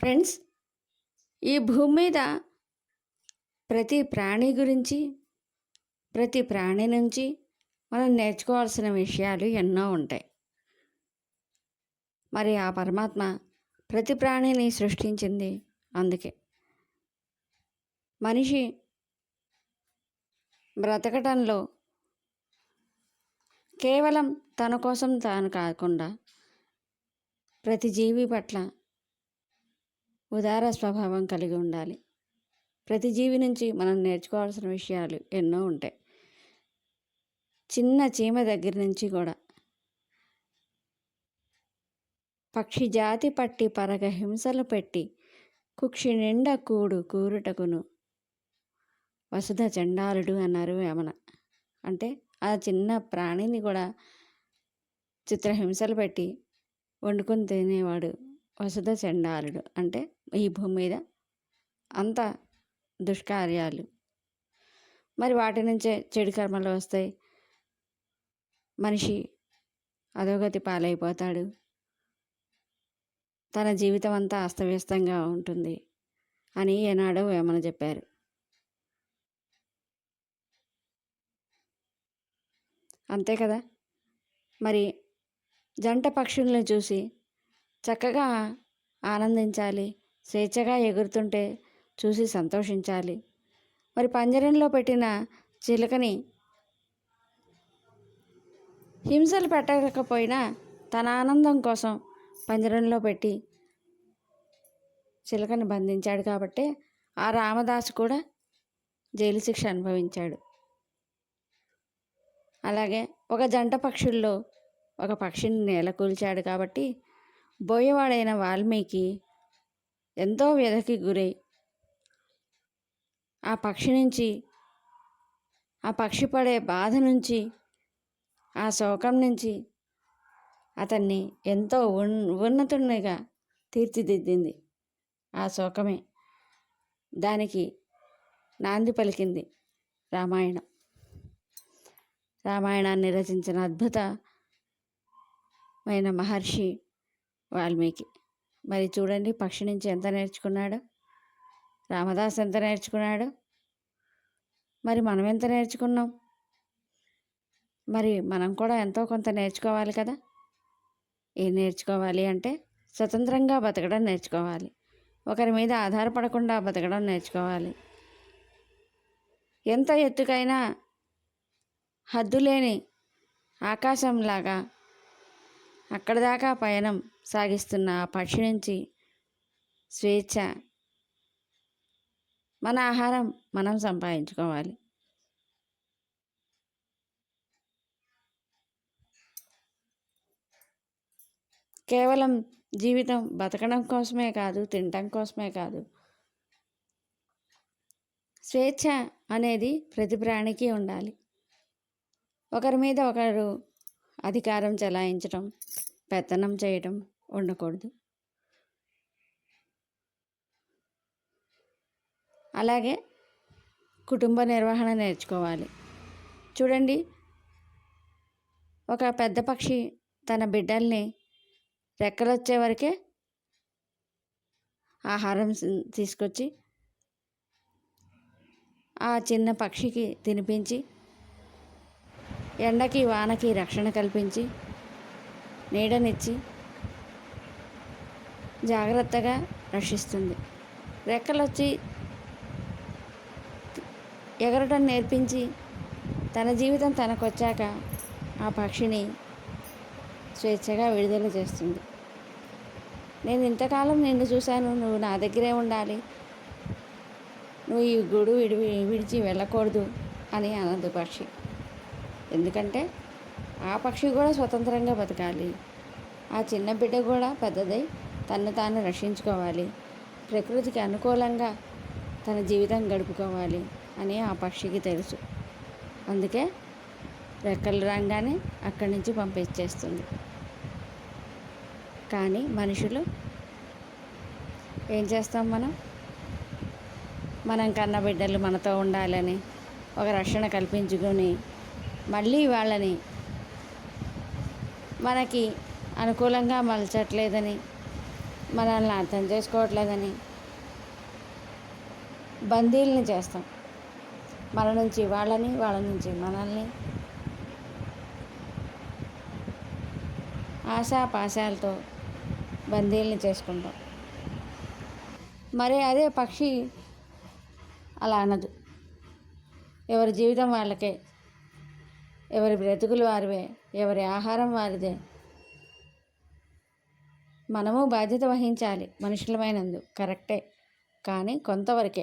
Friends ఈ భూమి మీద ప్రతి ప్రాణి గురించి ప్రతి ప్రాణి నుంచి మనం నేర్చుకోవాల్సిన విషయాలు ఎన్నో ఉంటాయి. మరి ఆ పరమాత్మ ప్రతి ప్రాణిని సృష్టించింది అందుకే. మనిషి బ్రతకటంలో కేవలం తన కోసం తాను కాకుండా ప్రతి జీవి పట్ల ఉదార స్వభావం కలిగి ఉండాలి. ప్రతి జీవి నుంచి మనం నేర్చుకోవాల్సిన విషయాలు ఎన్నో ఉంటాయి. చిన్న చీమ దగ్గర నుంచి కూడా. పక్షి జాతి పట్టి పరగ హింసలు పెట్టి కుక్షి నిండా కూడు కూరుటకును వసుధ చండాలుడు అన్నారు వేమన. అంటే ఆ చిన్న ప్రాణిని కూడా చిత్రహింసలు పెట్టి వండుకొని తినేవాడు వసుధ చండాలుడు. అంటే ఈ భూమి మీద అంత దుష్కార్యాలు. మరి వాటి నుంచే చెడు కర్మలు వస్తాయి. మనిషి అధోగతి పాలైపోతాడు. తన జీవితం అంతా అస్తవ్యస్తంగా ఉంటుంది అని ఏనాడో వేమన చెప్పారు. అంతే కదా? మరి జంట పక్షుల్ని చూసి చక్కగా ఆనందించాలి. స్వేచ్ఛగా ఎగురుతుంటే చూసి సంతోషించాలి. మరి పంజరంలో పెట్టిన చిలుకని హింసలు పెట్టకపోయినా తన ఆనందం కోసం పంజరంలో పెట్టి చిలకని బంధించాడు కాబట్టి ఆ రామదాసు కూడా జైలు శిక్ష అనుభవించాడు. అలాగే ఒక జంట పక్షుల్లో ఒక పక్షిని నేలకూల్చాడు కాబట్టి బోయవాడైన వాల్మీకి ఎంతో వ్యధకి గురై ఆ పక్షి నుంచి ఆ పక్షి పడే బాధ నుంచి ఆ శోకం నుంచి అతన్ని ఎంతో ఉన్ ఉన్నతునిగా తీర్చిదిద్దింది ఆ శోకమే. దానికి నాంది పలికింది రామాయణం. రామాయణాన్ని రచించిన అద్భుతమైన మహర్షి వాల్మీకి. మరి చూడండి పక్షి నుంచి ఎంత నేర్చుకున్నాడు? రామదాస్ ఎంత నేర్చుకున్నాడు? మరి మనం ఎంత నేర్చుకున్నాం? మరి మనం కూడా ఎంతో కొంత నేర్చుకోవాలి కదా? ఏం నేర్చుకోవాలి అంటే స్వతంత్రంగా బతకడం నేర్చుకోవాలి. ఒకరి మీద ఆధారపడకుండా బతకడం నేర్చుకోవాలి. ఎంత ఎత్తుకైనా హద్దులేని ఆకాశంలాగా అక్కడ దాకా పయనం సాగిస్తున్న ఆ పక్షి నుంచి స్వేచ్ఛ మన ఆహారం మనం సంపాదించుకోవాలి. కేవలం జీవితం బతకడం కోసమే కాదు తినటం కోసమే కాదు. స్వేచ్ఛ అనేది ప్రతి ప్రాణికి ఉండాలి. ఒకరి మీద ఒకరు అధికారం చెలాయించడం పెత్తనం చేయటం ఉండకూడదు. అలాగే కుటుంబ నిర్వహణ నేర్చుకోవాలి. చూడండి ఒక పెద్ద పక్షి తన బిడ్డల్ని రెక్కలొచ్చే వరకే ఆహారం తీసుకొచ్చి ఆ చిన్న పక్షికి తినిపించి ఎండకి వానకి రక్షణ కల్పించి నీడనిచ్చి జాగ్రత్తగా రక్షిస్తుంది. రెక్కలొచ్చి ఎగరటం నేర్పించి తన జీవితం తనకు వచ్చాక ఆ పక్షిని స్వేచ్ఛగా విడుదల చేస్తుంది. నేను ఇంతకాలం నిన్ను చూశాను. నువ్వు నా దగ్గరే ఉండాలి. నువ్వు ఈ గూడు విడి విడిచి వెళ్ళకూడదు అని అనదు పక్షి. ఎందుకంటే ఆ పక్షి కూడా స్వతంత్రంగా బతకాలి. ఆ చిన్న బిడ్డ కూడా పెద్దదై తను తాను రక్షించుకోవాలి. ప్రకృతికి అనుకూలంగా తన జీవితం గడుపుకోవాలి అని ఆ పక్షికి తెలుసు. అందుకే రెక్కలు రాగానే అక్కడి నుంచి పంపించేస్తుంది. కానీ మనుషులు ఏం చేస్తాం మనం? మనం కన్న బిడ్డలు మనతో ఉండాలని ఒక రక్షణ కల్పించుకొని మళ్ళీ వాళ్ళని మనకి అనుకూలంగా మలచట్లేదని మనల్ని అర్థం చేసుకోవట్లేదని బందీల్ని చేస్తాం. మన నుంచి వాళ్ళని వాళ్ళ నుంచి మనల్ని. ఆశాపాశాలతో బందీల్ని చేసుకుంటాం. మరి అదే పక్షి అలా అనదు. ఎవరి జీవితం వాళ్ళకే ఎవరి బ్రతుకులు వారివే ఎవరి ఆహారం వారిదే. మనము బాధ్యత వహించాలి మనుషులమైనందు కరెక్టే. కానీ కొంతవరకే.